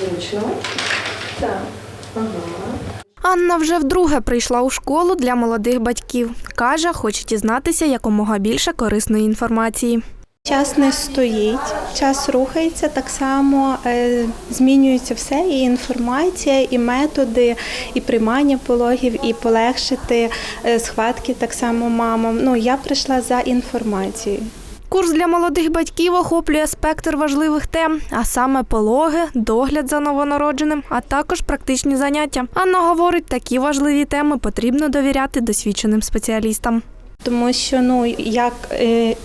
Зручно. Так. Ага. Анна вже вдруге прийшла у школу для молодих батьків. Каже, хоче дізнатися якомога більше корисної інформації. Час не стоїть, час рухається так само, е, змінюється все, і інформація, і методи, і приймання пологів, і полегшити е, схватки так само мамам. Ну я прийшла за інформацією. Курс для молодих батьків охоплює спектр важливих тем, а саме пологи, догляд за новонародженим, а також практичні заняття. Анна говорить, такі важливі теми потрібно довіряти досвідченим спеціалістам. Тому що ну як е,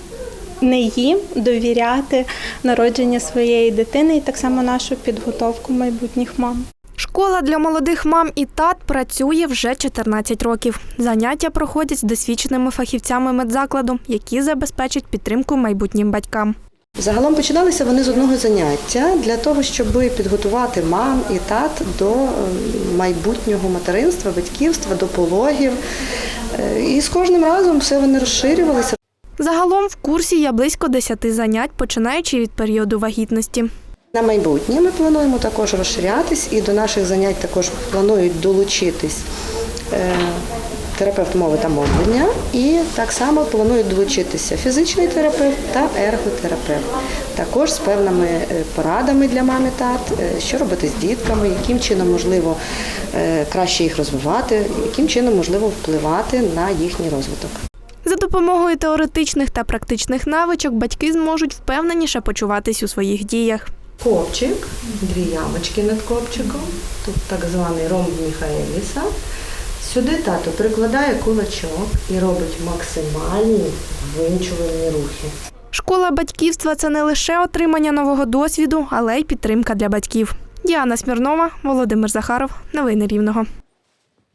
не їм довіряти народження своєї дитини і так само нашу підготовку майбутніх мам. Школа для молодих мам і тат працює вже 14 років. Заняття проходять з досвідченими фахівцями медзакладу, які забезпечать підтримку майбутнім батькам. Загалом починалися вони з одного заняття для того, щоб підготувати мам і тат до е, майбутнього материнства, батьківства, до пологів. Е, І з кожним разом все вони розширювалися. Загалом в курсі є близько 10 занять, починаючи від періоду вагітності. На майбутнє ми плануємо також розширятись і до наших занять також планують долучитись е, терапевт мови та мовлення, і так само планують долучитися фізичний терапевт та ерготерапевт. Також з певними е, порадами для мами тат, е, що робити з дітками, яким чином можливо краще їх розвивати, яким чином можливо впливати на їхній розвиток. За допомогою теоретичних та практичних навичок батьки зможуть впевненіше почуватись у своїх діях. Копчик, дві ямочки над копчиком, тут так званий ромб Міхаеліса. Сюди тато прикладає кулачок і робить максимальні винчувальні рухи. Школа батьківства це не лише отримання нового досвіду, але й підтримка для батьків. Діана Смірнова, Володимир Захаров. Новини Рівного.